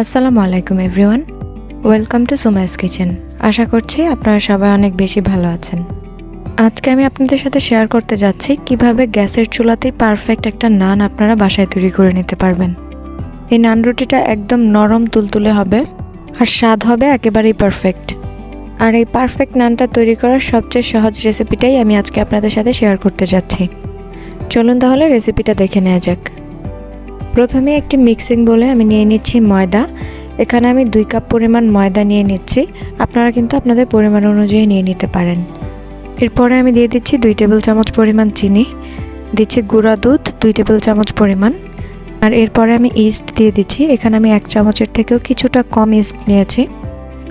আসসালামু আলাইকুম everyone welcome to Sumai's kitchen আশা করছি আপনারা সবাই অনেক বেশি ভালো আছেন। আজকে আমি আপনাদের সাথে শেয়ার করতে যাচ্ছি কীভাবে গ্যাসের চুলাতেই পারফেক্ট একটা নান আপনারা বাসায় তৈরি করে নিতে পারবেন। এই নান রুটিটা একদম নরম তুলতুলে হবে আর স্বাদ হবে একেবারেই পারফেক্ট আর এই পারফেক্ট নানটা তৈরি করার সবচেয়ে সহজ রেসিপিটাই আমি আজকে আপনাদের সাথে শেয়ার করতে যাচ্ছি। চলুন তাহলে রেসিপিটা দেখে নেওয়া যাক। প্রথমে একটি মিক্সিং বলে আমি নিয়ে নিচ্ছি ময়দা। এখানে আমি দুই কাপ পরিমাণ ময়দা নিয়ে নিচ্ছি। আপনারা কিন্তু আপনাদের পরিমাণ অনুযায়ী নিয়ে নিতে পারেন। এরপরে আমি দিয়ে দিচ্ছি দুই টেবিল চামচ পরিমাণ চিনি। দিচ্ছি গুঁড়া দুধ, দুই টেবিল চামচ পরিমাণ। আর এরপরে আমি ইস্ট দিয়ে দিচ্ছি। এখানে আমি এক চামচের থেকেও কিছুটা কম ইস্ট নিয়েছি।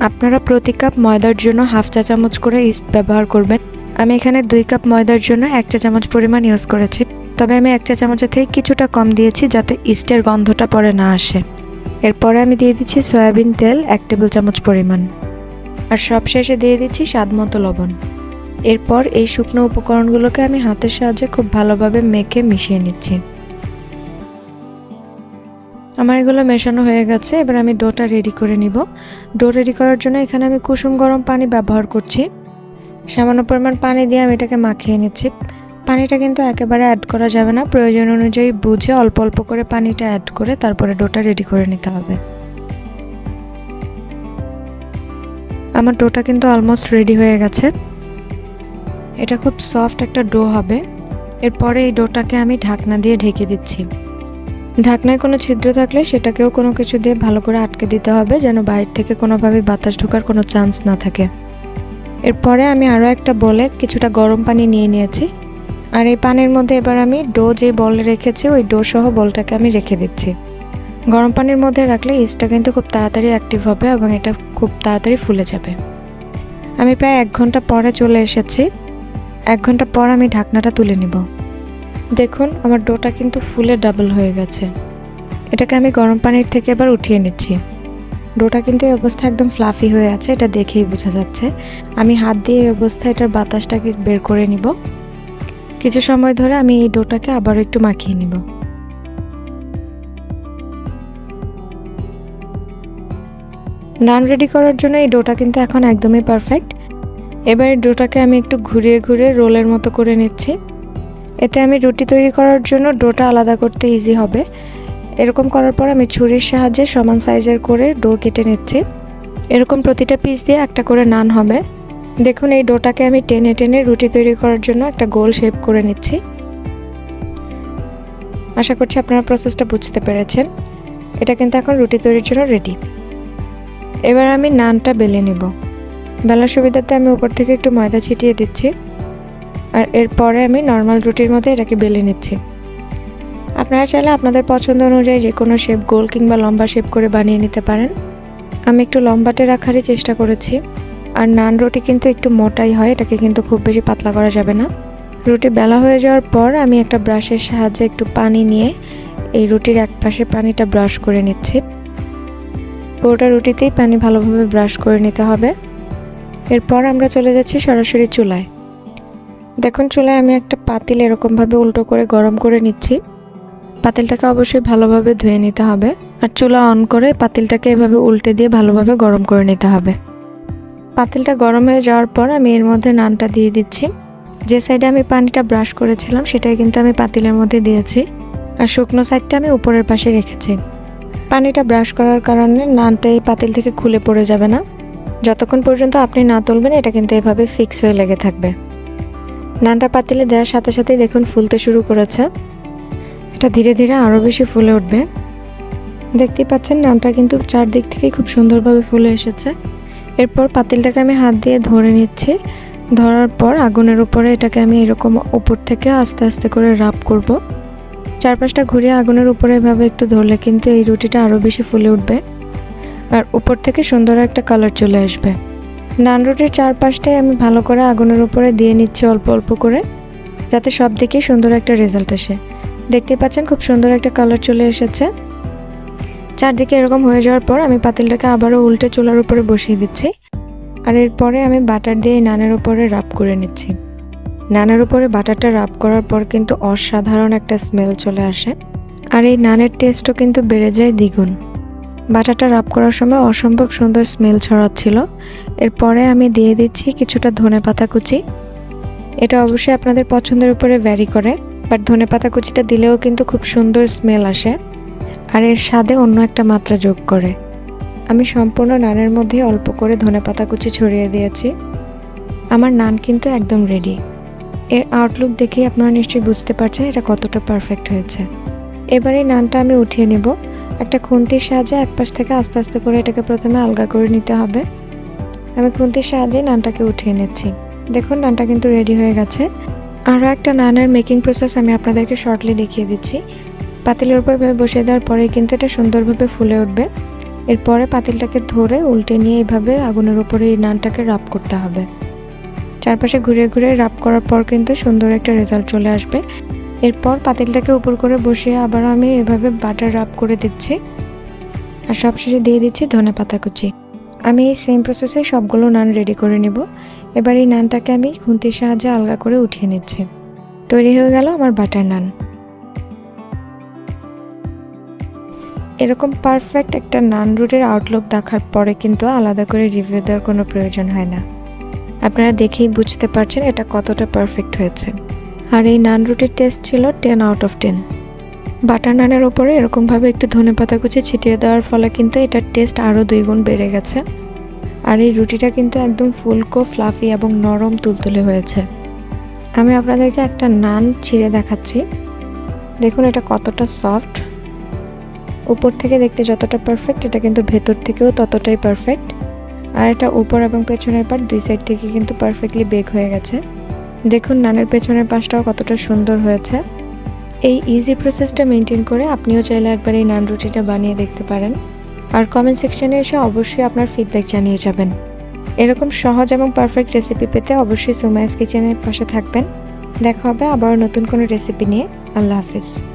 আপনারা প্রতি কাপ ময়দার জন্য হাফ চা চামচ করে ইস্ট ব্যবহার করবেন। আমি এখানে দুই কাপ ময়দার জন্য এক চা চামচ পরিমাণ ইউজ করেছি। তবে আমি এক চা চামচের থেকে কিছুটা কম দিয়েছি যাতে ইস্টের গন্ধটা পরে না আসে। এরপরে আমি দিয়ে দিচ্ছি সয়াবিন তেল এক টেবিল চামচ পরিমাণ। আর সবশেষে দিয়ে দিচ্ছি স্বাদ মতো লবণ। এরপর এই শুকনো উপকরণগুলোকে আমি হাতের সাহায্যে খুব ভালোভাবে মেখে মিশিয়ে নিচ্ছি। আমার এগুলো মেশানো হয়ে গেছে, এবার আমি ডোটা রেডি করে নিব। ডো রেডি করার জন্য এখানে আমি কুসুম গরম পানি ব্যবহার করছি। সামান্য পরিমাণ পানি দিয়ে আমি এটাকে মাখিয়ে নিচ্ছি। পানিটা কিন্তু একেবারে অ্যাড করা যাবে না। প্রয়োজন অনুযায়ী বুঝে অল্প অল্প করে পানিটা অ্যাড করে তারপরে ডোটা রেডি করে নিতে হবে। আমার ডোটা কিন্তু অলমোস্ট রেডি হয়ে গেছে। এটা খুব সফট একটা ডো হবে। এরপরে এই ডোটাকে আমি ঢাকনা দিয়ে ঢেকে দিচ্ছি। ঢাকনায় কোনো ছিদ্র থাকলে সেটাকেও কোনো কিছু দিয়ে ভালো করে আটকে দিতে হবে যেন বাইরে থেকে কোনোভাবে বাতাস ঢোকার কোনো চান্স না থাকে। এরপরে আমি আরও একটা বলে কিছুটা গরম পানি নিয়ে নিয়েছি। আর এই পানির মধ্যে এবার আমি ডো যে বল রেখেছি, ওই ডো সহ বলটাকে আমি রেখে দিচ্ছি। গরম পানির মধ্যে রাখলে ইস্টটা কিন্তু খুব তাড়াতাড়ি অ্যাক্টিভ হবে এবং এটা খুব তাড়াতাড়ি ফুলে যাবে। আমি প্রায় এক ঘণ্টা পরে চলে এসেছি। এক ঘণ্টা পর আমি ঢাকনাটা তুলে নিব। দেখুন, আমার ডোটা কিন্তু ফুলে ডাবল হয়ে গেছে। এটাকে আমি গরম পানির থেকে এবার উঠিয়ে নিচ্ছি। ডোটা কিন্তু এই অবস্থা একদম ফ্লাফি হয়ে আছে, এটা দেখেই বোঝা যাচ্ছে। আমি হাত দিয়ে এই অবস্থায় এটার বাতাসটাকে বের করে নিব। কিছু সময় ধরে আমি এই ডোটাকে আবারও একটু মাখিয়ে নিব। নান রেডি করার জন্য এই ডোটা কিন্তু এখন একদমই পারফেক্ট। এবার ডোটাকে আমি একটু ঘুরিয়ে ঘুরিয়ে রোলের মতো করে নিচ্ছি। এতে আমি রুটি তৈরি করার জন্য ডোটা আলাদা করতে ইজি হবে। এরকম করার পর আমি ছুরির সাহায্যে সমান সাইজের করে ডো কেটে নিচ্ছি। এরকম প্রতিটা পিস দিয়ে একটা করে নান হবে। দেখুন, এই ডোটাকে আমি টেনে টেনে রুটি তৈরি করার জন্য একটা গোল শেপ করে নিচ্ছি। আশা করছি আপনারা প্রসেসটা বুঝতে পেরেছেন। এটা কিন্তু এখন রুটি তৈরির জন্য রেডি এবার আমি নানটা বেলে নিব। বেলার সুবিধাতে আমি উপর থেকে একটু ময়দা ছিটিয়ে দিচ্ছি। আর এরপরে আমি নর্মাল রুটির মধ্যে এটাকে বেলে নিচ্ছি। আপনারা চাইলে আপনাদের পছন্দ অনুযায়ী যে কোনো শেপ গোল কিংবা লম্বা শেপ করে বানিয়ে নিতে পারেন। আমি একটু লম্বাটে রাখারই চেষ্টা করেছি। আর নান রুটি কিন্তু একটু মোটাই হয়, এটাকে কিন্তু খুব বেশি পাতলা করা যাবে না। রুটি বেলা হয়ে যাওয়ার পর আমি একটা ব্রাশের সাহায্যে একটু পানি নিয়ে এই রুটির এক পাশে পানিটা ব্রাশ করে নিচ্ছি। পুরোটা রুটিতেই পানি ভালোভাবে ব্রাশ করে নিতে হবে। এরপর আমরা চলে যাচ্ছি সরাসরি চুলায়। দেখুন, চুলায় আমি একটা পাতিল এরকমভাবে উল্টো করে গরম করে নিচ্ছি। পাতিলটাকে অবশ্যই ভালোভাবে ধুয়ে নিতে হবে। আর চুলা অন করে পাতিলটাকে এভাবে উল্টে দিয়ে ভালোভাবে গরম করে নিতে হবে। পাতিলটা গরম হয়ে যাওয়ার পর আমি এর মধ্যে নানটা দিয়ে দিচ্ছি। যে সাইডে আমি পানিটা ব্রাশ করেছিলাম, সেটাই কিন্তু আমি পাতিলের মধ্যে দিয়েছি। আর শুকনো সাইডটা আমি উপরের পাশে রেখেছি। পানিটা ব্রাশ করার কারণে নানটা এই পাতিল থেকে খুলে পড়ে যাবে না। যতক্ষণ পর্যন্ত আপনি না তুলবেন, এটা কিন্তু এভাবে ফিক্স হয়ে লেগে থাকবে। নানটা পাতিলে দেওয়ার সাথে সাথেই দেখুন ফুলতে শুরু করেছে। এটা ধীরে ধীরে আরও বেশি ফুলে উঠবে। দেখতেই পাচ্ছেন, নানটা কিন্তু চারদিক থেকেই খুব সুন্দরভাবে ফুলে এসেছে। এরপর পাতিলটাকে আমি হাত দিয়ে ধরে নিচ্ছি। ধরার পর আগুনের উপরে এটাকে আমি এরকম উপর থেকে আস্তে আস্তে করে রাপ করব। চারপাশটা ঘুরিয়ে আগুনের উপরে এভাবে একটু ধরলে কিন্তু এই রুটিটা আরও বেশি ফুলে উঠবে। আর উপর থেকে সুন্দর একটা কালার চলে আসবে। নান রুটির চারপাশটাই আমি ভালো করে আগুনের উপরে দিয়ে নিচ্ছি অল্প অল্প করে, যাতে সব দিকেই সুন্দর একটা রেজাল্ট আসে। দেখতে পাচ্ছেন খুব সুন্দর একটা কালার চলে এসেছে। চারদিকে এরকম হয়ে যাওয়ার পর আমি পাতিলটাকে আবারও উল্টে চুলার উপরে বসিয়ে দিচ্ছি। আর এরপরে আমি বাটার দিয়ে নানের উপরে রাপ করে নিচ্ছি। নানের উপরে বাটারটা রাপ করার পর কিন্তু অসাধারণ একটা স্মেল চলে আসে। আর এই নানের টেস্টও কিন্তু বেড়ে যায় দ্বিগুণ। বাটাটা রাব করার সময় অসম্ভব সুন্দর স্মেল ছড়াচ্ছিল। এরপরে আমি দিয়ে দিচ্ছি কিছুটা ধনে পাতা কুচি। এটা অবশ্যই আপনাদের পছন্দের উপরে ভ্যারি করে বাট ধনে পাতা কুচিটা দিলেও কিন্তু খুব সুন্দর স্মেল আসে। আর এর স্বাদে অন্য একটা মাত্রা যোগ করে। আমি সম্পূর্ণ নানের মধ্যে অল্প করে ধনে পাতা কুচি ছড়িয়ে দিয়েছি। আমার নান কিন্তু একদম রেডি এর আউটলুক দেখেই আপনারা নিশ্চয়ই বুঝতে পারছেন এটা কতটা পারফেক্ট হয়েছে। এবারে নানটা আমি উঠিয়ে নেব। একটা খুন্তির সাহায্যে এক পাশ থেকে আস্তে আস্তে করে এটাকে প্রথমে আলগা করে নিতে হবে। আমি খুন্তির সাহায্যে নানটাকে উঠিয়ে নিচ্ছি। দেখুন, নানটা কিন্তু রেডি হয়ে গেছে। আরও একটা নানের মেকিং প্রসেস আমি আপনাদেরকে শর্টলি দেখিয়ে দিচ্ছি। পাতিলের উপর এভাবে বসিয়ে দেওয়ার পরে কিন্তু এটা সুন্দরভাবে ফুলে উঠবে। এরপরে পাতিলটাকে ধরে উল্টে নিয়ে এইভাবে আগুনের উপরে এই নানটাকে রাব করতে হবে। চারপাশে ঘুরে ঘুরে রাব করার পর কিন্তু সুন্দর একটা রেজাল্ট চলে আসবে। এরপর পাতিলটাকে উপর করে বসিয়ে আবার আমি এভাবে বাটার রাব করে দিচ্ছি। আর সবশেষে দিয়ে দিচ্ছি ধনে পাতা কুচি। আমি এই সেম প্রসেসে সবগুলো নান রেডি করে নেব। এবার এই নানটাকে আমি খুন্তির সাহায্যে আলগা করে উঠিয়ে নিচ্ছি। তৈরি হয়ে গেল আমার বাটার নান। এরকম পারফেক্ট একটা নান রুটের আউটলুক দেখার পরে কিন্তু আলাদা করে রিভিউ দেওয়ার কোনো প্রয়োজন হয় না। আপনারা দেখেই বুঝতে পারছেন এটা কতটা পারফেক্ট হয়েছে। আর এই নান রুটির টেস্ট ছিল ten out of ten butter নানের ওপরে এরকমভাবে একটু ধনে পাতা কুচি ছিটিয়ে দেওয়ার ফলে কিন্তু এটার টেস্ট আরও দুই গুণ বেড়ে গেছে। আর এই রুটিটা কিন্তু একদম ফুলকো ফ্লাফি এবং নরম তুলতুলে হয়েছে। আমি আপনাদেরকে একটা নান ছিঁড়ে দেখাচ্ছি। দেখুন এটা কতটা সফট উপর থেকে দেখতে যতটা পারফেক্ট এটা কিন্তু ভেতর থেকেও ততটাই পারফেক্ট আর এটা উপর এবং পেছনের পার্ট দুই সাইড থেকে কিন্তু পারফেক্টলি বেক হয়ে গেছে। দেখুন নানের পেছনের পাশটাও কতটা সুন্দর হয়েছে। এই ইজি প্রসেসটা মেনটেন করে আপনিও চাইলে একবার এই নান রুটিটা বানিয়ে দেখতে পারেন। আর কমেন্ট সেকশনে এসে অবশ্যই আপনার ফিডব্যাক জানিয়ে যাবেন। এরকম সহজ এবং পারফেক্ট রেসিপি পেতে অবশ্যই সুমাইস কিচেনের পাশে থাকবেন। দেখা হবে আবার নতুন কোনো রেসিপি নিয়ে। আল্লাহ হাফিজ।